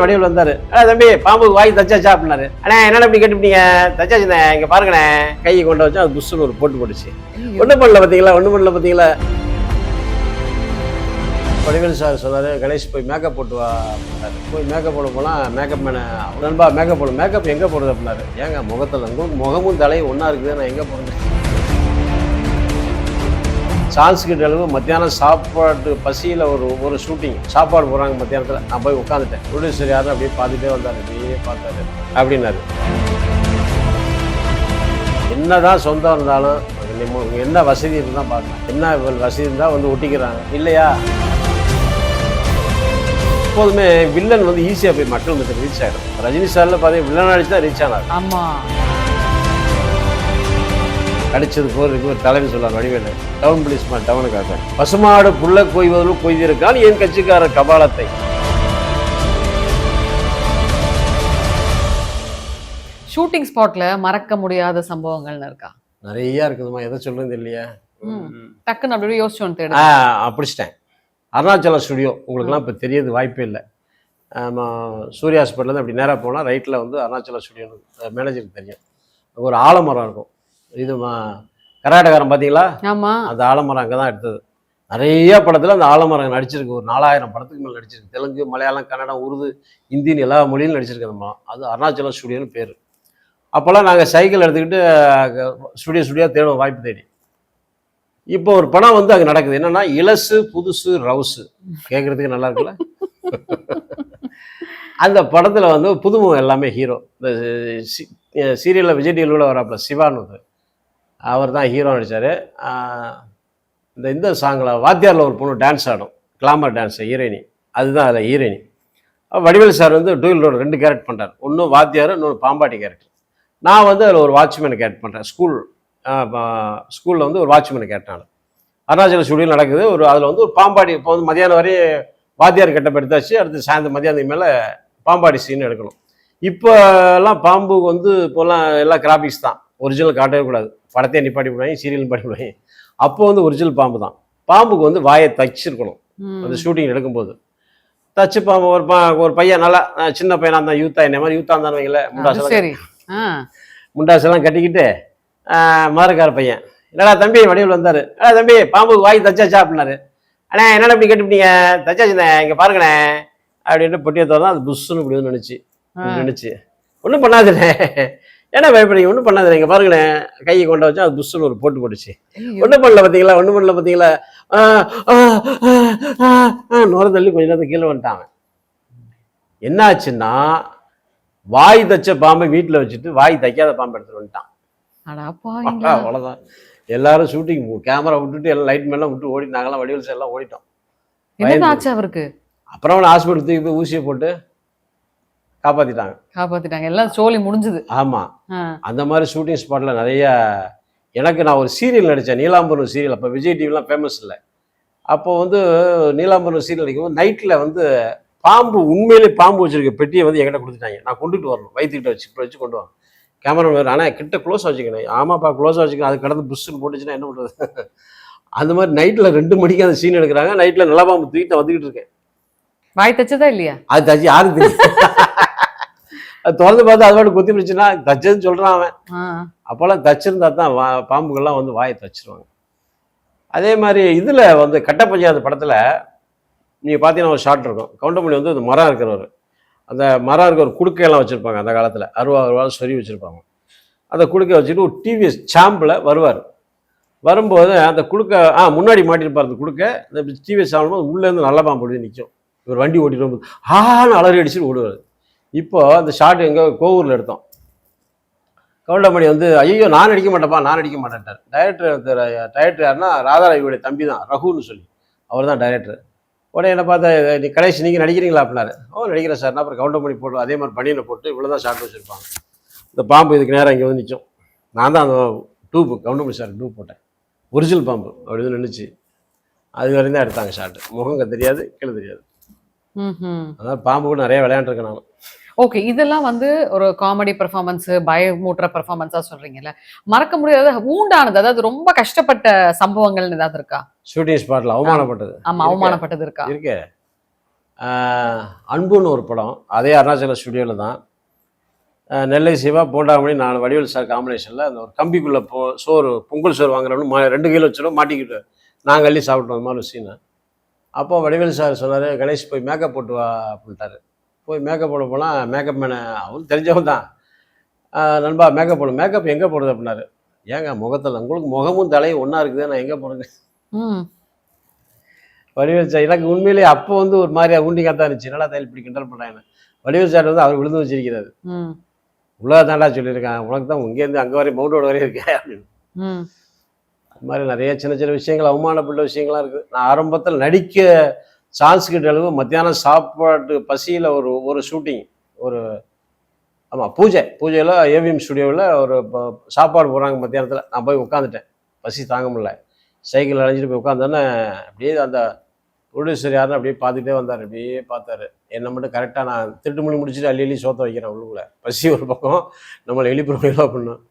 வடிவில் வந்தாரு. தம்பி பாம்பு வாய் தச்சாச்சா அப்படின்னாரு. அண்ணா என்னடா இப்படி கேட்டுப்பீங்க தச்சாச்சுண்ணே இங்க பாருங்கண்ணே. கையை கொண்டு வச்சா அது புஷ்ஷுன்னு ஒரு போட்டு போட்டுச்சு. ஒன்றும் பண்ணல பார்த்தீங்களா ஒன்றும் பண்ணல பார்த்தீங்களா வடிவேல் சார் சொன்னாரு கணேஷ் போய் மேக்கப் போட்டு வா. அப்படின்னாரு. போய் மேக்கப் போட போனால் மேக்கப் மேன நண்பா மேக்கப் போடு. மேக்கப் எங்கே போடுறது அப்படின்னாரு. ஏங்க முகத்தில் முகமும் தலையும் ஒன்றா இருக்குது நான் எங்கே போடுறது? சான்ஸ் கிட்ட அளவு மத்தியானம் சாப்பாட்டு பசியில் ஒரு ஒரு ஷூட்டிங் சாப்பாடு போகிறாங்க மத்தியானத்தில். நான் போய் உட்காந்துட்டேன் ப்ரொடியூசர் யாரும் அப்படியே பார்த்துட்டே வந்தார். அப்படியே பார்த்தாரு. அப்படின்னாரு. என்னதான் சொந்தம் இருந்தாலும் என்ன வசதி இருந்தால் பார்க்கலாம். என்ன வசதி இருந்தால் வந்து ஒட்டிக்கிறாங்க. இல்லையா? எப்போதுமே வில்லன் வந்து ஈஸியாக போய் மக்கள் மத்திய ரீச் ஆகிடும் ரஜினி சாரில் பார்த்தீங்கன்னா வில்லன் அடிச்சு தான் ரீச் ஆனார் ஆமாம் அடிச்சது போறதுக்கு ஒரு தலைமை சொல்றார் வடிவேலு. டவுன் போலீஸ்மா டவுனுக்காக. பசுமாடு புள்ள கொய்வதிலும் கொய்திருக்கான் என் கட்சிக்கார கபாலத்தை. ஷூட்டிங் ஸ்பாட்ல மறக்க முடியாத சம்பவங்கள்னு இருக்கா? நிறைய இருக்குதுமா எதை சொல்றது இல்லையா. டக்குன்னு அப்படியே யோசிச்சு ஒன்று தேடு. ஆ பிடிச்சிட்டேன் அருணாச்சலம் ஸ்டுடியோ உங்களுக்குலாம் இப்போ தெரியறது வாய்ப்பே இல்லை. ஆமாம் சூர்யா ஹாஸ்பிட்டல்லேருந்து அப்படி நேராக போனால் ரைட்டில் வந்து அருணாச்சலம் ஸ்டுடியோ மேனேஜருக்கு தெரியும். ஒரு ஆலமரம் இருக்கும். இது கர்நாடகாரம் பார்த்தீங்களா ஆமா. அந்த ஆலமரம் அங்கே தான் எடுத்தது. நிறைய படத்தில் அந்த ஆலமரம் நடிச்சிருக்கு. ஒரு நாலாயிரம் படத்துக்கு மேலே நடிச்சிருக்கு. தெலுங்கு மலையாளம் கன்னடம் உருது இந்தின்னு எல்லா மொழியிலும் நடிச்சிருக்கு அந்த மரம் அது அருணாச்சலம் ஸ்டுடியோன்னு பேர். அப்போல்லாம் நாங்கள் சைக்கிள் எடுத்துக்கிட்டு ஸ்டுடியோ ஸ்டுடியோ தேடுவோம் வாய்ப்பு தேடி. இப்போ ஒரு படம் வந்து அங்கே நடக்குது. என்னன்னா இலசு புதுசு ரவுசு. கேட்குறதுக்கு நல்லா இருக்குல்ல? அந்த படத்தில் வந்து புதுமுகம் எல்லாமே ஹீரோ. இந்த சீரியலில் விஜய் டிவியில் வராப்புல சிவான்னு. அவர் தான் ஹீரோ நடித்தார் இந்த இந்த சாங்கில் வாத்தியாரில் ஒரு பொண்ணு டான்ஸ் ஆடும். கிளாமர் டான்ஸ் ஹீரோயினி. அதுதான் அதில் ஹீரோயினி. வடிவேல் சார் வந்து டூயில் ரோடு ரெண்டு கேரக்ட் பண்ணுறார் ஒன்று வாத்தியார் இன்னொரு பாம்பாட்டி கேரக்டர் நான் வந்து அதில் ஒரு வாட்ச்மேன் கேரக்ட் பண்ணுறேன் ஸ்கூல் ஸ்கூலில் வந்து ஒரு வாட்ச்மேன் கேரக்டர் அருணாச்சல ஸ்டுடியோ நடக்குது. ஒரு அதில் வந்து ஒரு பாம்பாடி இப்போ வந்து மதியானம் வரையும் வாத்தியார் கட்டப் எடுத்தாச்சு அடுத்து சாயந்தரம் மதியானத்துக்கு மேலே பாம்பாடி சீன் எடுக்கணும். இப்போ எல்லாம் பாம்பு வந்து இப்போல்லாம் எல்லாம் கிராபிக்ஸ் தான். ஒரிஜினல் காட்டவே கூடாது. படத்தையே நிப்பாட்டி விடுவாங்க சீரியல் பாட்டி விடுவாங்க அப்போ வந்து ஒரிஜினல் பாம்பு தான். பாம்புக்கு வந்து வாயை தச்சிருக்கணும். அந்த ஷூட்டிங் எடுக்கும்போது. தச்சு பாம்பு ஒரு பா ஒரு பையன் நல்லா சின்ன பையனா இருந்தால் யூத்தா என்ன மாதிரி யூத்தா வைங்கள அது முண்டாசெல்லாம் சரி. முண்டாசெல்லாம் கட்டிக்கிட்டு மதுரக்கார பையன். என்னடா தம்பி வடிவில் வந்தாரு. அண்ணா தம்பி பாம்பு வாய் தச்சாச்சா அப்படின்னாரு. அண்ணா என்னடா இப்படி கேட்டுப்பீங்க தச்சாச்சுண்ணே இங்கே பாருங்கண்ணே. அப்படின்ட்டு பொட்டியை திறந்தா அது புஷ்ஷுன்னு இப்படி நினைச்சு. நினைச்சு ஒன்றும் பண்ணாதுண்ணே என்ன பயப்படுறீங்க? ஒன்றும் பண்ணாதுண்ணே இங்கே பாருங்கண்ணே கையை கொண்டு வச்சா அது புஷ்ஷுன்னு ஒரு போட்டு போட்டுச்சு. ஒன்றும் பண்ணல பார்த்தீங்களா ஒன்றும் பண்ணல பார்த்தீங்களா நுர தள்ளி கொஞ்ச நேரத்துக்கு கீழே வந்துட்டாங்க என்னாச்சுன்னா வாய் தச்ச பாம்பை வீட்டில் வச்சுட்டு வாய் தைக்காத பாம்பை எடுத்துட்டு வந்துட்டான். அவ்வளோதான் எல்லாரும் ஷூட்டிங் கேமரா விட்டுட்டு எல்லாம் லைட் மேலாம் விட்டு ஓடி நாங்களாம் வடிவல் சார் எல்லாம் ஓடிட்டோம். அவருக்கு? அப்புறம் ஹாஸ்பிட்டல் தூக்கி போய் ஊசியை போட்டு காப்பாற்றிட்டாங்க காப்பாத்திட்டாங்க. எல்லாம் சோலி முடிஞ்சது. ஆமாம். அந்த மாதிரி ஷூட்டிங் ஸ்பாட்டில் நிறைய எனக்கு நான் ஒரு சீரியல் நடித்தேன் நீலாம்பரம் சீரியல். அப்போ விஜய் டிவிலாம் ஃபேமஸ் இல்லை. அப்போ வந்து நீலாம்பரம் சீரியல் நடிக்கும்போது நைட்டில் வந்து பாம்பு உண்மையிலே பாம்பு வச்சிருக்க பெட்டியை வந்து என்கிட்ட கொடுத்துட்டாங்க. நான் கொண்டுட்டு வரணும். வயிற்றுக்கிட்ட வச்சு இப்படி வச்சு கொண்டு வரணும். கேமரா வேறு ஆனால் கிட்ட க்ளோஸ் வச்சுக்கணும். ஆமாப்பா க்ளோஸ் வச்சுக்கணும். அது கடந்து புஷ்ஷுன்னு போட்டுச்சுன்னா என்ன பண்ணுறது அந்த மாதிரி நைட்டில் ரெண்டு மணிக்கு அந்த சீன் எடுக்கிறாங்க. நைட்டில் நல்ல பாம்பு தூக்கிட்டு வந்துக்கிட்டு இருக்கேன். வாய் தச்சதா இல்லையா? அது தச்சு யாருக்கு தெரியும்? அது திறந்து பார்த்து அது பாட்டு கொத்தி பிடிச்சுன்னா தச்சதுன்னு சொல்கிறான் அவன். அப்போல்லாம் தச்சிருந்தா தான் வா பாம்புகள்லாம் வந்து வாயை தச்சிருவாங்க. அதே மாதிரி இதில் வந்து கட்ட பஞ்சாயத்து படத்தில் நீங்கள் பார்த்தீங்கன்னா ஒரு ஷாட் இருக்கும். கவுண்டமணி வந்து இந்த மரம் இருக்கிறவர். அந்த மரம் இருக்கிற ஒரு குடுக்கையெல்லாம் வச்சுருப்பாங்க அந்த காலத்தில். அருவா அருவா சொறி வச்சுருப்பாங்க. அந்த குடுக்கை வச்சுட்டு ஒரு டிவிஎஸ் சாம்பில் வருவார். வரும்போது அந்த குடுக்க ஆ முன்னாடி மாட்டிருப்பார் அந்த குடுக்க. இந்த டிவிஎஸ் சாம்பிடும்போது உள்ளேருந்து நல்ல பாம்பு நிற்கும் இவர் வண்டி ஓட்டிட்டு வரும்போது ஆன்னு அலறி அடிச்சுட்டு ஓடுவார். இப்போ அந்த ஷாட் எங்கே கோவூரில் எடுத்தோம். கவுண்டமணி வந்து ஐயோ நான் அடிக்க மாட்டேப்பா நான் அடிக்க மாட்டேன்ட்டார். டைரக்டர் டைரக்டர் யாருன்னா ராதாரவியோடைய தம்பி தான் ரகுன்னு சொல்லி. அவர் தான் டைரக்டர் உடனே என்ன பார்த்தா நீ கடைசி நீங்கள் நடிக்கிறீங்களா? அப்படின்னாரு. ஓ நடிக்கிறேன் சார். அப்புறம் கவுண்டமணி போட்டு அதே மாதிரி பனியனை போட்டு இவ்வளோ தான் ஷார்ட் வச்சுருப்பாங்க. இந்த பாம்பு இதுக்கு நேரம் இங்கே வந்து நிற்கும் நான் தான் அந்த டூப் கவுண்டமணி சார் டூப் போட்டேன். ஒரிஜினல் பாம்பு அப்படி வந்து நின்றுச்சு அது வரையும் தான் எடுத்தாங்க ஷார்ட் முகம் தெரியாது கீழே தெரியாது. அதான் பாம்பு கூட நிறைய விளையாண்டுருக்கேன் நான். ஓகே இதெல்லாம் வந்து ஒரு காமெடி பெர்ஃபார்மன்ஸ் பயமூட்டுற பெர்ஃபார்மன்ஸா சொல்றீங்கல்ல. மறக்க முடியாத ஊண்டானது அதாவது ரொம்ப கஷ்டப்பட்ட சம்பவங்கள்னு ஏதாவது இருக்கா? ஷூட்டிங் ஸ்பாட்டில் அவமானப்பட்டது. ஆமா அவமானப்பட்டது இருக்கா? இருக்கே. அன்புன்னு ஒரு படம். அதே அருணாச்சல ஸ்டுடியோவில் தான். நெல்லை சிவா போண்டாமணி நான் வடிவேல் சார் காம்பினேஷனில் அந்த ஒரு கம்பிக்குள்ளே போ சோறு பொங்கல் சோறு வாங்குறோம்னு மா ரெண்டு கிலோ வச்சிடும் மாட்டிக்கிட்டு. நாங்கள் அள்ளி சாப்பிட்டோம் மாதிரி சீனு அப்போ வடிவேல் சார் சொன்னார் கணேஷ் போய் மேக்கப் போட்டு வா அப்படின்ட்டாரு. போய் மேக்கப் போட போனால் மேக்கப் மேனை அவரும் தெரிஞ்சவன் தான். நண்பா மேக்கப் போடு மேக்கப் எங்கே போடுது அப்படின்னாரு. ஏங்க முகத்தில் உங்களுக்கு முகமும் தலையும் ஒன்றா இருக்குது நான் எங்கே ம். வடிவேல் சார் எனக்கு உண்மையிலேயே அப்போ வந்து ஒரு மாதிரி ஊண்டிக்காக தான் இருந்துச்சு. என்னடா தையல் இப்படி கிண்டல் பண்ணுறாங்க வடிவேல் சார் வந்து அவர் விழுந்து வச்சிருக்கிறாரு. உலக தாண்டா சொல்லியிருக்கான் உனக்கு தான் இங்கேருந்து அங்கே வரை மவுண்ட் ரோடு வரையும் இருக்கேன் அப்படின்னு. அது மாதிரி நிறைய சின்ன சின்ன விஷயங்கள் அவமானப்பட்ட விஷயங்கள்லாம் இருக்குது நான் ஆரம்பத்தில் நடிக்க சான்ஸ் கிட்ட அளவு மத்தியானம் சாப்பாட்டு பசியில் ஒரு ஒரு ஷூட்டிங் ஒரு ஆமாம் பூஜை. பூஜையில் ஏவிஎம் ஸ்டுடியோவில் ஒரு சாப்பாடு போடுறாங்க மத்தியானத்தில். நான் போய் உட்காந்துட்டேன் பசி தாங்க முடியல. சைக்கிள் அழைஞ்சிட்டு போய் உட்காந்தோன்னே அப்படியே அந்த ப்ரொடியூசர் யாருன்னு அப்படியே பார்த்துட்டே வந்தார். அப்படியே பார்த்தாரு. என்னை மட்டும் கரெக்டாக நான் திருட்டு மொழி முடிச்சுட்டு அள்ளி அள்ளி சோத்த வைக்கிறேன் உள்ளுக்குள்ள. பசி ஒரு பக்கம் நம்மளை எழுப்பிடுவோம் பண்ணும்.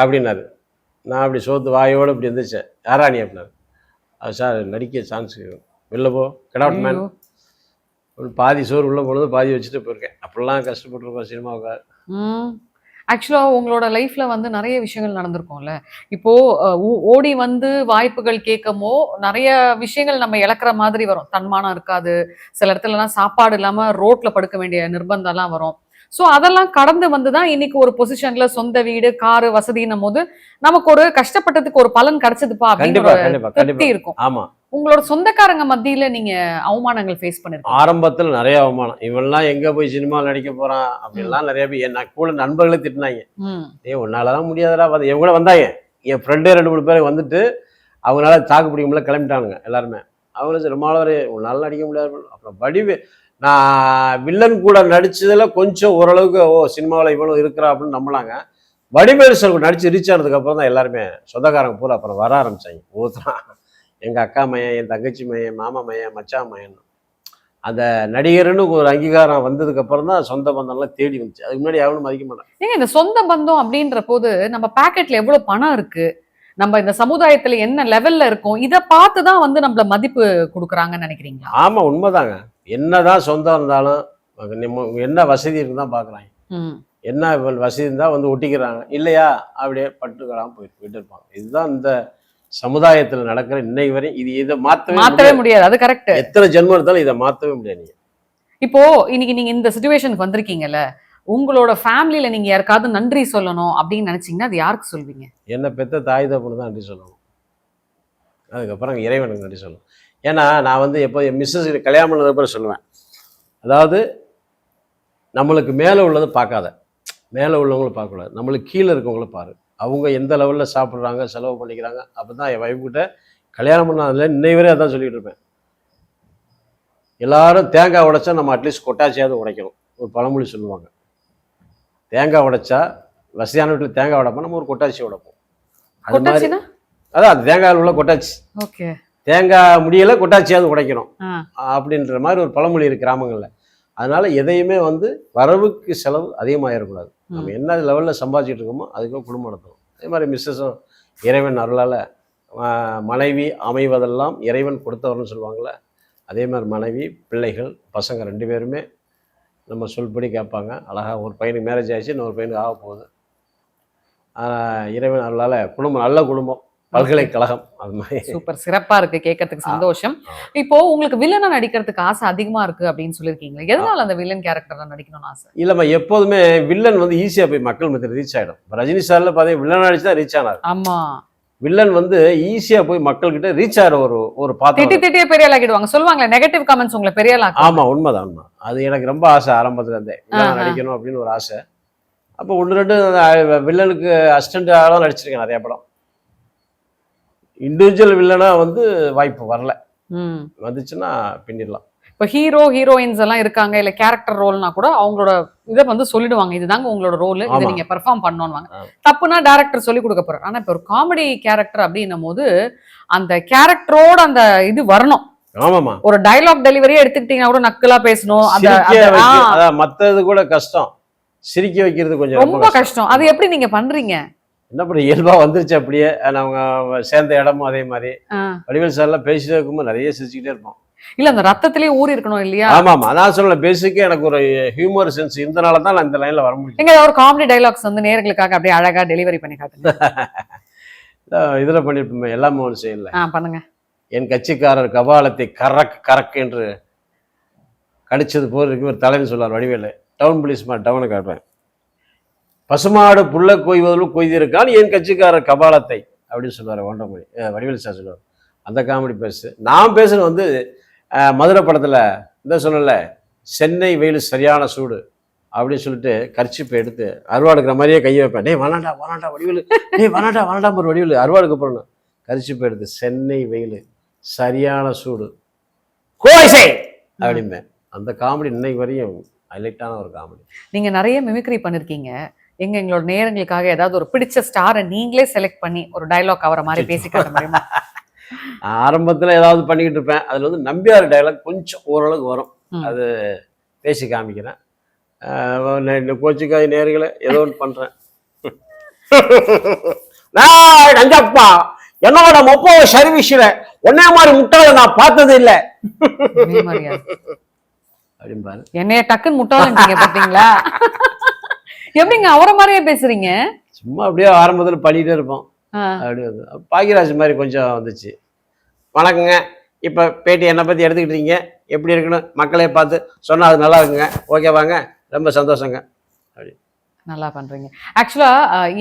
அப்படின்னாரு. நான் அப்படி சோத்து வாயோடு இப்படி எந்திரிச்சேன். யாராணி அப்படின்னாரு. அது சார் நடிக்க சான்ஸ் வெளில போ. Get out man. பாதி சோறு உள்ளே போனது பாதி வச்சுட்டு போயிருக்கேன். அப்படிலாம் கஷ்டப்பட்டுருக்கோம் சினிமாவுக்கு. ம். ஆக்சுவலா உங்களோட லைஃப்ல வந்து நிறைய விஷயங்கள் நடந்திருக்கும்ல. இப்போ அஹ், ஓ- ஓடி வந்து வாய்ப்புகள் கேட்கமோ நிறைய விஷயங்கள் நம்ம இழக்கிற மாதிரி வரும். தன்மானம் இருக்காது. சில இடத்துலலாம் சாப்பாடு இல்லாம ரோட்ல படுக்க வேண்டிய நிர்பந்தம்லாம் வரும். சோ அதெல்லாம் கடந்து வந்து தான் இன்னைக்கு ஒரு பொசிஷன்ல சொந்த வீடு காரு வசதின்னும் போது நமக்கு ஒரு கஷ்டப்பட்டதுக்கு ஒரு பலன் கிடைச்சதுப்பா கண்டிப்பா திருப்தி இருக்கும். ஆமாம் உங்களோட சொந்தக்காரங்க மத்தியில நீங்க அவமானங்கள் ஃபேஸ் பண்ணிருக்கீங்க. ஆரம்பத்தில் நிறைய அவமானம். இவன்லாம் எங்கே போய் சினிமாவில் நடிக்க போகிறான் அப்படின்லாம் நிறைய பேர் என் கூட நண்பர்களே திட்டினாங்க. ம். ஏய் உன்னால தான் முடியாதடா என் கூட வந்தாங்க. என் ஃப்ரெண்டே ரெண்டு மூணு பேர் வந்துட்டு அவங்களால தாக்கு பிடிக்க முடியல கிளம்பிட்டானுங்க எல்லாருமே. அவங்களும் ரொம்ப நாள் உன்னால நடிக்க முடியாது. அப்புறம் வடிவு நான் வில்லன் கூட நடிச்சதுல கொஞ்சம் ஓரளவுக்கு ஓ சினிமாவில் இவ்வளவு இருக்கிறா அப்படின்னு நம்பினாங்க. வடிவேல் சார் நடிச்சு ரீச் ஆனதுக்கு அப்புறம் தான் எல்லாருமே சொந்தக்காரங்க பூரா அப்புறம் வர ஆரம்பிச்சாங்க. ஒவ்வொருத்தரும் எங்கள் அக்கா மையன் என் தங்கச்சி மையன் மாமா மையன் மச்சான் மையன் அந்த நடிகர்னு ஒரு அங்கீகாரம் வந்ததுக்கு அப்புறம் தான் சொந்த பந்தம்லாம் தேடி வந்துச்சு. அதுக்கு முன்னாடி எவனும் மதிக்க மாட்டான் ஏங்க இந்த சொந்த பந்தம் அப்படின்ற போது நம்ம பாக்கெட்ல எவ்வளவு பணம் இருக்கு? நம்ம இந்த சமுதாயத்துல என்ன லெவல்ல இருக்கோம்? இத பார்த்து தான் வந்து நம்மள மதிப்பு கொடுக்குறாங்கன்னு நினைக்கிறீங்களா? ஆமா உண்மைதாங்க. என்னதான் சொந்தம் இருந்தாலும் நம்ம என்ன வசதி இருக்குன்னு தான் பார்க்குறாங்க. ம். என்ன வசதி இருந்தால் வந்து ஒட்டிக்கிறாங்க. இல்லையா? அப்படியே பட்டுக்கலாம் போயிட்டு போயிட்டு இருப்பாங்க இதுதான் இந்த சமுதாயத்தில் நடக்கிற இன்னைக்கு வரை இது இதை மாற்றவே மாத்தவே முடியாது. அது கரெக்ட் எத்தனை ஜென்மம் இருந்தாலும் இதை மாற்றவே முடியாது நீங்க. இப்போ இன்னைக்கு நீங்க இந்த சுச்சுவேஷனுக்கு வந்திருக்கீங்கல்ல உங்களோட ஃபேமிலில நீங்க யாருக்காவது நன்றி சொல்லணும் அப்படின்னு நினைச்சீங்கன்னா அது யாருக்கு சொல்வீங்க? என்னை பெத்த தாய் தப்புன்னு தான் நன்றி சொல்லணும். அதுக்கப்புறம் இறைவனுக்கு நன்றி சொல்லணும். ஏன்னா நான் வந்து எப்போ என் மிஸ்ஸஸ் கல்யாணம் பண்ணதுக்கப்புறம் சொல்லுவேன். அதாவது நம்மளுக்கு மேலே உள்ளதை பார்க்காத. மேலே உள்ளவங்கள பார்க்கக்கூடாது. நம்மளுக்கு கீழே இருக்கவங்கள பாரு. அவங்க எந்த லெவலில் சாப்பிட்றாங்க செலவு பண்ணிக்கிறாங்க அப்போ தான் என் wife கிட்ட கல்யாணம் பண்ணாதுல இன்னை வரை அதான் சொல்லிட்டு இருப்பேன். எல்லாரும் தேங்காய் உடைச்சா நம்ம அட்லீஸ்ட் கொட்டாச்சியாவது உடைக்கணும். ஒரு பழமொழி சொல்லுவாங்க. தேங்காய் உடைச்சா வசதியான வீட்டில் தேங்காய் உடைப்போம் நம்ம ஒரு கொட்டாச்சி உடைப்போம். அது மாதிரி அதான் தேங்காயில் உள்ள கொட்டாச்சி ஓகே. தேங்காய் முடியல கொட்டாச்சியாவது உடைக்கணும். அப்படின்ற மாதிரி ஒரு பழமொழி இருக்கு கிராமங்களில். அதனால எதையுமே வந்து வரவுக்கு செலவு அதிகமாகிடக்கூடாது நம்ம என்ன லெவலில் சம்பாதிச்சிட்டு இருக்கோமோ அதுக்கும் குடும்பம் நடத்தணும். அதே மாதிரி மிஸ்ஸஸும் இறைவன் அருளால் மனைவி அமைவதெல்லாம் இறைவன் கொடுத்தவர்னு சொல்லுவாங்கள்ல அதே மாதிரி மனைவி பிள்ளைகள் பசங்க ரெண்டு பேருமே நம்ம சொல்படி கேட்பாங்க. அழகாக ஒரு பையனுக்கு மேரேஜ் ஆயிடுச்சு இன்னொரு பையனுக்கு ஆக போகுது இறைவன் அருளால் குடும்பம் நல்ல குடும்பம். பல்கலைக்கழகம் அது மாதிரி. சூப்பர். சிறப்பா இருக்கு. கேட்கறதுக்கு சந்தோஷம். இப்போ உங்களுக்கு வில்லனா நடிக்கிறதுக்கு ஆசை அதிகமா இருக்கு அப்படின்னு சொல்லிருக்கீங்களா எதனால அந்த வில்லன் கேரக்டர்ல நடிக்கணும்னு ஆசை? இல்லைம்மா எப்போதுமே வில்லன் வந்து ஈஸியாக போய் மக்கள் மத்தியில் ரீச் இப்போ ரஜினி சாரில் பார்த்தீங்கன்னா வில்லன் அடிச்சு தான் ரீச் ஆனார். ஆமா. வில்லன் வந்து ஈஸியாக போய் மக்கள்கிட்ட ரீச் ஆகிற ஒரு ஒரு திட்டி பாத்திரம் திட்டியே பெரிய ஆளாக்கிடுவாங்க சொல்லுவாங்களே நெகட்டிவ் கமெண்ட்ஸ் உங்களை பெரிய ஆளாக்கு ஆமாம் உண்மைதான் உண்மை. அது எனக்கு ரொம்ப ஆசை ஆரம்பத்துல இருந்தே. வில்லன். நடிக்கணும் அப்படின்னு ஒரு ஆசை. அப்போ ஒன்று ரெண்டு வில்லனுக்கு அசிஸ்டண்ட் ஆகலாம் நடிச்சிருக்கேன் நிறைய படம். இண்டிவிஜுவல் வில்லனா வந்து வாய்ப்பு வரல. வந்துச்சுன்னா பின்னிடலாம். இப்போ ஹீரோ ஹீரோயின்ஸ் எல்லாம் இருக்காங்க இல்ல கேரக்டர் ரோல்னா கூட அவங்களோட இதை வந்து சொல்லிடுவாங்க. இதுதாங்க உங்களோட ரோல் இதை. நீங்க பெர்ஃபார்ம் பண்ணணும்வாங்க ஆ. தப்புனா டேரக்டர் சொல்லி கொடுக்க போறாரு. ஆனா இப்போ ஒரு காமெடி கேரக்டர் அப்படின்னும் போது அந்த கேரக்டரோட அந்த இது வரணும். ஒரு டயலாக் டெலிவரியே எடுத்துக்கிட்டீங்கன்னா கூட நக்கலா பேசணும். அந்த மற்றது கூட கஷ்டம். சிரிக்க வைக்கிறது கொஞ்சம் ரொம்ப கஷ்டம். அது எப்படி நீங்க பண்றீங்க? என்ன பண்ண இயல்பா வந்துருச்சு அப்படியே. அவங்க சேர்ந்த இடமும் அதே மாதிரி. வடிவேல் சார்லாம் பேசிட்டே இருக்கும்போது நிறைய சிரிச்சுக்கிட்டே இருப்போம். இல்ல அந்த ரத்தத்திலே ஊறி இருக்கணும் இல்லையா? ஆமா ஆமா. அதான் சொல்ல பேசிக்கே எனக்கு ஒரு ஹியூமர் சென்ஸ் இருந்தனால தான் நான் இந்த லைன்ல வர முடியும். எங்க ஒரு காமெடி டைலாக்ஸ் வந்து நேர்களுக்காக அப்படியே அழகா டெலிவரி பண்ணி காட்டுங்க. இதுல பண்ணிருப்போமே எல்லாமே ஒன்று செய்யல. பண்ணுங்க. என் கட்சிக்காரர் கபாலத்தை கரக் கரக் என்று கடிச்சது போல் இருக்கு ஒரு தலைன்னு சொல்லுவார் வடிவேலு. டவுன் போலீஸ் மாதிரி டவுனை காட்டுறேன் பசுமாடு புல்ல கொய்வதிலும் கொய்திருக்கான் என் கட்சிக்காரர் கபாலத்தை அப்படின்னு சொல்லுவார் ஒன்றமொழி வடிவேல் சார் சொல்லுவார். அந்த காமெடி பேசு. நான் பேசுறது வந்து மதுரை படத்தில் இந்த சொன்னல சென்னை வெயில் சரியான சூடு அப்படின்னு சொல்லிட்டு கர்ச்சிப்பை எடுத்து அருவாடுக்கிற மாதிரியே கையை வைப்பேன். டே வனாண்டா வனாண்டா வடிவேலு டே வனாண்டா வனாண்டா ஒரு வடிவேலு அருவாடுக்கு அப்புறம் கரிச்சிப்பை எடுத்து சென்னை வெயில் சரியான சூடு கோசை அப்படிம்பேன் அந்த காமெடி இன்னைக்கு வரையும் ஹைலைட்டான ஒரு காமெடி. நீங்கள் நிறைய மிமிக்ரி பண்ணியிருக்கீங்க எங்க எங்களோட நேரங்களுக்காக ஏதாவது ஒரு பிடிச்ச ஸ்டாரை நீங்களே செலக்ட் பண்ணி ஒரு டயலாக் அவரை மாதிரி பேசி காட்ட முடியுமா? ஆரம்பத்தில் ஏதாவது பண்ணிக்கிட்டு இருப்பேன். அதில் வந்து நம்பியார் டயலாக் கொஞ்சம் ஓரளவுக்கு வரும். அது பேசி காமிக்கிறேன். கோச்சிக்காய் நேர்களை ஏதோ ஒன்று பண்ணுறேன் நான் நஞ்சப்பா என்னோட மொப்போ சர்வீஸில் ஒன்னே மாதிரி முட்டாளை நான் பார்த்தது இல்லை? அப்படிம்பாரு. என்னைய டக்குன்னு முட்டாளன்ட்டீங்க பாத்தீங்களா எப்படிங்க? அவரை மாதிரியே பேசுறீங்க? சும்மா அப்படியே ஆரம்பத்தில் பண்ணிகிட்டே இருப்போம். அப்படி வந்து பாக்கியராஜ் மாதிரி கொஞ்சம் வந்துச்சு. வணக்கங்க. இப்போ பேட்டி என்னை பற்றி எடுத்துக்கிட்டீங்க எப்படி இருக்குன்னு மக்களே பார்த்து சொன்னால் அது நல்லா இருக்குங்க. ஓகே வாங்க. ரொம்ப சந்தோஷங்க. நல்லா பண்றீங்க. ஆக்சுவலா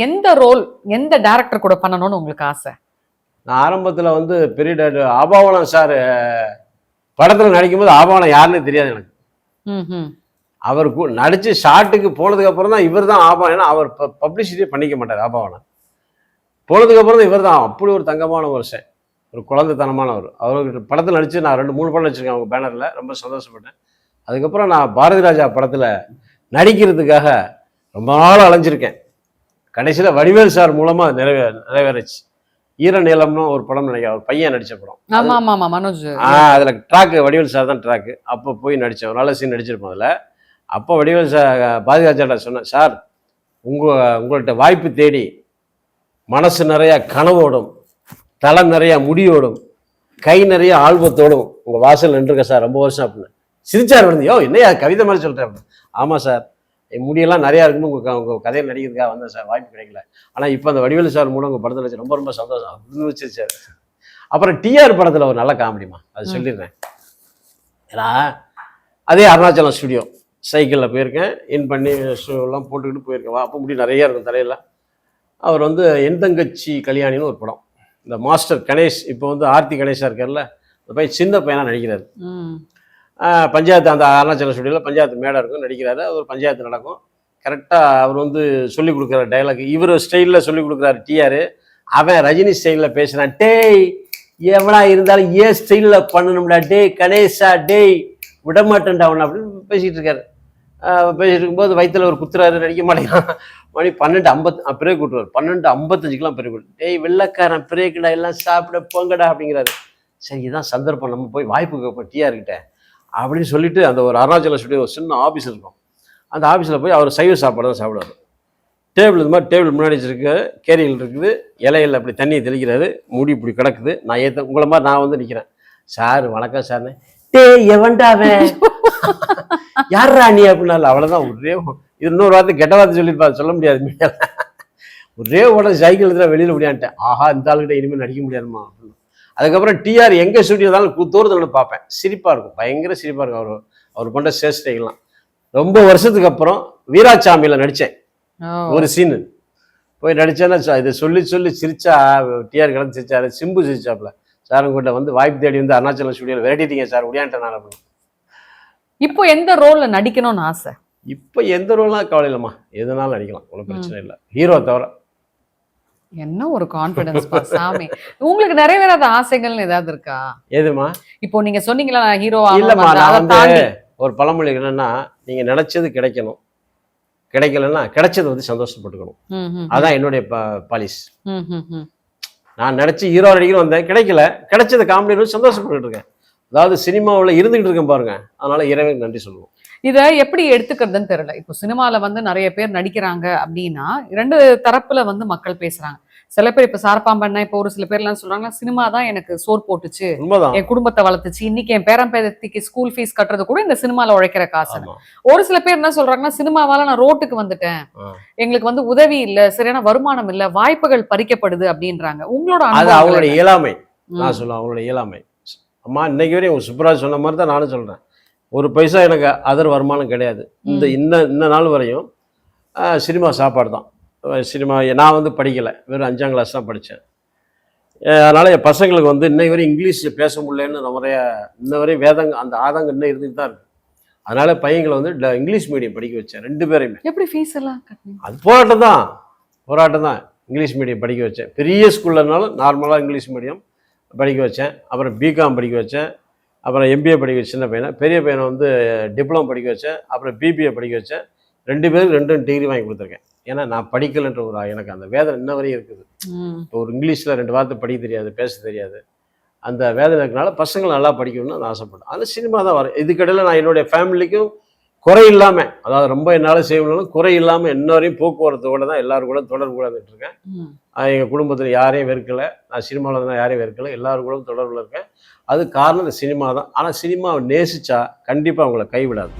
எந்த ரோல் எந்த டைரக்டர் கூட பண்ணணும்னு உங்களுக்கு ஆசை? நான் ஆரம்பத்தில் வந்து பெரிய டேரக்டர் ஆபாவனம் சார் படத்தில் நடிக்கும்போது ஆபாவனம் யாருன்னு தெரியாது எனக்கு. ம் ம் அவர் கு- நடிச்சு ஷாட்டுக்கு போனதுக்கு அப்புறம் தான் இவர் தான் ஆபாவனம் ஏன்னா அவர் பப்ளிசிட்டியே பண்ணிக்க மாட்டார் ஆபாவனம் போனதுக்கு அப்புறம் தான் இவர் தான் அப்படி ஒரு தங்கமான வருஷன் ஒரு குழந்தைத்தனமானவர். அவருக்கு படத்தில் நடிச்சு நான் ரெண்டு மூணு படம் நடிச்சிருக்கேன் அவங்க பேனரில். ரொம்ப சந்தோஷப்பட்டேன். அதுக்கப்புறம் நான் பாரதி ராஜா படத்தில் நடிக்கிறதுக்காக ரொம்ப நாள் அலைஞ்சிருக்கேன். கடைசியில் வடிவேல் சார் மூலமாக நிறைவே நிறைவேறுச்சு. ஈர நீளம்னு ஒரு படம் நினைக்கிறேன். ஒரு பையன் நடிச்ச படம். ஆமா ஆமா ஆமா. மனோஜ். ஆ அதில் ட்ராக்கு வடிவேல் சார் தான் ட்ராக்கு. அப்போ போய் நடித்தேன் ஒரு நல்ல சீன் நடிச்சிருப்போம் அதில். அப்போ வடிவேல் சார் பாரதிராஜாட்ட சொன்னேன் சார் உங்கள் உங்கள்கிட்ட வாய்ப்பு தேடி மனசு நிறைய கனவோடும் தலை நிறைய முடியோடும் கை நிறைய ஆல்பத்தோடும் உங்கள் வாசல் நின்றுருக்க சார் ரொம்ப வருஷம் அப்படின்னு. சிரிச்சார் வந்து யோ என்னையா கவிதை மாதிரி சொல்கிறேன் ஆமாம் சார் என் முடியெல்லாம் நிறையா இருக்குன்னு உங்கள் உங்கள் கதையில் நடிக்கிறதுக்காக வந்தேன் சார் வாய்ப்பு கிடைக்கல. ஆனால் இப்போ அந்த வடிவேலு சார் மூலம் உங்கள் படத்தில் வச்சு ரொம்ப ரொம்ப சந்தோஷம். அப்படின்னு வச்சிருச்சார் அப்புறம் டிஆர் படத்தில் ஒரு நல்ல காமெடிமா அது. சொல்லிடுறேன். ஏன்னா அதே அருணாச்சலம் ஸ்டுடியோ சைக்கிளில் போயிருக்கேன். இன் பண்ணி ஷூலாம் போட்டுக்கிட்டு போயிருக்கேன். வா அப்போ முடி நிறைய இருக்கும் தலையில். அவர் வந்து என் தங்கச்சி கல்யாணின்னு ஒரு படம். இந்த மாஸ்டர் கணேஷ் இப்போ வந்து ஆர்த்தி கணேஷாக இருக்கார்ல அந்த பையன் சின்ன பையனாக நடிக்கிறார். பஞ்சாயத்து அந்த அருணாச்சலம் ஸ்டுடியோவில் பஞ்சாயத்து மேடை இருக்கும் நடிக்கிறாரு. அது ஒரு பஞ்சாயத்து நடக்கும். கரெக்டாக அவர் வந்து சொல்லி கொடுக்குற டைலாக் இவர் ஸ்டைலில் சொல்லி கொடுக்குறாரு டிஆர் அவன் ரஜினி ஸ்டைலில் பேசுகிறான் டேய் எவனா இருந்தாலும் ஏன் ஸ்டைலில் பண்ணணும்டா? டேய் கணேஷா டேய் விட மாட்டேன்டா அவனை அப்படின்னு பேசிகிட்டு இருக்காரு. இருக்கும்போது வயிற்றில் ஒரு குத்துறாரு நடிக்க மாட்டேங்கிறான். மணி பன்னெண்டு ஐம்பத் பிரேக் விட்டுருவார். பன்னெண்டு ஐம்பத்தஞ்சுக்கெலாம் பிரேக் விட்டு டேய் வெள்ளக்காரன் பிரேக்கடா எல்லாம் சாப்பிட போங்கடா அப்படிங்கிறாரு. சரி இதான் சந்தர்ப்பம். நம்ம போய் வாய்ப்பு கேட்போம் டிஆர் இருக்கிட்டேன் அப்படின்னு சொல்லிட்டு அந்த ஒரு அருணாச்சல ஸ்டுடியோ ஒரு சின்ன ஆஃபீஸ் இருக்கும். அந்த ஆஃபீஸில் போய் அவர் சைவ சாப்பாடு தான் சாப்பிடுவார். டேபிள் இந்த மாதிரி டேபிள் முன்னாடி வச்சிருக்கு கேரியல் இருக்குது. இலையில் அப்படி தண்ணியை தெளிக்கிறாரு. முடி இப்படி கிடக்குது. நான் ஏற்ற உங்களை மாதிரி நான் வந்து நிற்கிறேன் சார் வணக்கம் சார்னு. டே எவன்டாவன் யார்ரா நீ அப்படின்னால அவ்வளோதான் ஒரே இது இன்னொரு வார்த்தை கெட்ட வார்த்தை சொல்லியிருப்பா சொல்ல முடியாது. ஒரே உடனே சைக்கிள் எடுத்துட்டு வெளியில் முடியான்ட்டேன் ஆஹா இந்த ஆளுகிட்ட இனிமேல் நடிக்க முடியாதுமா? அப்படின்னு அதுக்கப்புறம் டிஆர் எங்கே ஸ்டுடியோ இருந்தாலும் தூரத்தில் பார்ப்பேன். சிரிப்பாக இருக்கும். பயங்கர சிரிப்பாக இருக்கும் அவர். அவர் பண்ண சேஷ்டைகள்லாம் ரொம்ப வருஷத்துக்கு அப்புறம் வீராசாமியில் நடித்தேன் ஒரு சீனு போய் நடிச்சேன்னா ச- இதை சொல்லி சொல்லி சிரிச்சா டிஆர் கலந்து சிரிச்சாரு. சிம்பு சிரிச்சாப்புல. சார் உங்கள்கிட்ட வந்து வாய்ப்பு தேடி வந்து அருணாச்சலம் ஸ்டுடியோவில் விரட்டிட்டீங்க சார். முடியான்ட்டேன் நான் அப்படின்னு இப்போ எந்த ரோல்ல நடிக்கணும்னு ஆசை? இப்போ எந்த ரோலாம் கவலை இல்லைம்மா எதுனாலும் நடிக்கலாம். ஒன்றும் பிரச்சனை இல்லை. ஹீரோ தவிர. என்ன ஒரு கான்பிடன்ஸ் சாமி. உங்களுக்கு நிறைவேறாத ஆசைகள்னு ஏதாவது இருக்கா? எதுமா? இப்போ நீங்க சொன்னீங்களா நான் ஹீரோ இல்லைம்மா நான் வந்து ஒரு பழமொழி என்னன்னா நீங்க நினைச்சது கிடைக்கணும். கிடைக்கலன்னா கிடைச்சதை வந்து சந்தோஷப்பட்டுக்கணும். அதான் என்னுடைய பாலிஸ். நான் நினச்சி ஹீரோ நடிக்கணும் வந்தேன். கிடைக்கல. கிடைச்சது காமெடி சந்தோஷப்பட்டுட்டு இருக்கேன். அதாவது சினிமாவில் இருந்துகிட்டு இருக்கேன் பாருங்க. அதனால இறைவனுக்கு நன்றி சொல்லுவோம். இதை எப்படி எடுத்துக்கிறதுன்னு தெரியல. இப்போ சினிமாவில் வந்து நிறைய பேர் நடிக்கிறாங்க அப்படின்னா இரண்டு தரப்புல வந்து மக்கள் பேசுறாங்க. சில பேர் இப்ப சாரப்பாம்பண்ணா இப்ப ஒரு சில பேர் எல்லாம் சொல்றாங்க சினிமா தான் எனக்கு சோர் போட்டுச்சு. என் குடும்பத்தை வளர்த்துச்சு. இன்னைக்கு என் பேரன் பேரத்திக்கு ஸ்கூல் ஃபீஸ் கட்டுறது கூட இந்த சினிமால உழைக்கிற காசு. ஒரு சில பேர் என்ன சொல்றாங்கன்னா சினிமாவால நான் ரோட்டுக்கு வந்துட்டேன். எங்களுக்கு வந்து உதவி இல்ல சரியான வருமானம் இல்ல வாய்ப்புகள் பறிக்கப்படுது அப்படின்றாங்க. உங்களோட அது அவங்களுடைய இயலாமை? நான் சொல்லுவேன் அவங்களோட இயலாமை. அம்மா இன்னைக்கு வரையும் உங்க சுப்ராஜ் சொன்ன மாதிரி தான் நானும் சொல்கிறேன் ஒரு பைசா எனக்கு அதர் வருமானம் கிடையாது. இந்த இந்த இந்த நாள் வரையும் ஆஹ், சினிமா சாப்பாடு தான். சினிமா நான் வந்து படிக்கலை. வெறும் அஞ்சாம் கிளாஸ் தான் படித்தேன் அதனால் என் பசங்களுக்கு வந்து இன்னை வரையும் இங்கிலீஷில் பேச முடியலன்னு நிறைய இன்ன வரையும் வேதங்க அந்த ஆதங்கம் இன்னும் இருந்துட்டு தான் இருக்கு. அதனால் பையங்களை வந்து இங்கிலீஷ் மீடியம் படிக்க வச்சேன் ரெண்டு பேரையுமே. எப்படி ஃபீஸ் எல்லாம் அது போராட்டம் தான் போராட்டம் தான். இங்கிலீஷ் மீடியம் படிக்க வச்சேன். பெரிய ஸ்கூல்லனாலும் நார்மலாக இங்கிலீஷ் மீடியம் படிக்க வச்சேன். அப்புறம் பிகாம் படிக்க வச்சேன். அப்புறம் எம்பிஏ படிக்க வச்ச சின்ன பையனை. பெரிய பையனை வந்து டிப்ளமோ படிக்க வச்சேன். அப்புறம் பிபிஏ படிக்க வச்சேன். ரெண்டு பேருக்கு ரெண்டு டிகிரி வாங்கி கொடுத்துருக்கேன். ஏன்னா நான் படிக்கலைன்ற ஒரு எனக்கு அந்த வேதனை இன்ன வரையும் இருக்குது. இப்போ ஒரு இங்கிலீஷில் ரெண்டு வார்த்தை படிக்க தெரியாது பேச தெரியாது. அந்த வேதனை இருக்கனால பசங்களை நல்லா படிக்கணும்னு நான் ஆசைப்பட்டேன் அது சினிமா தான் வரும். இதுக்கடையில் நான் என்னுடைய ஃபேமிலிக்கும் குறை இல்லாமல் அதாவது ரொம்ப என்னால் செய்ய முடியலனாலும் குறை இல்லாமல் இன்ன வரையும் போக்குவரத்தோட தான் எல்லாரும் கூட தொடர்பு கூட இருக்கேன். எங்கள் குடும்பத்தில் யாரையும் வெறுக்கலை. நான் சினிமாவில் தான் யாரையும் வெறுக்கலை. எல்லாரும் கூட தொடர்பில் இருக்கேன். அது காரணம் இந்த சினிமா தான். ஆனால் சினிமாவை நேசிச்சா கண்டிப்பாக அவங்கள கைவிடாது.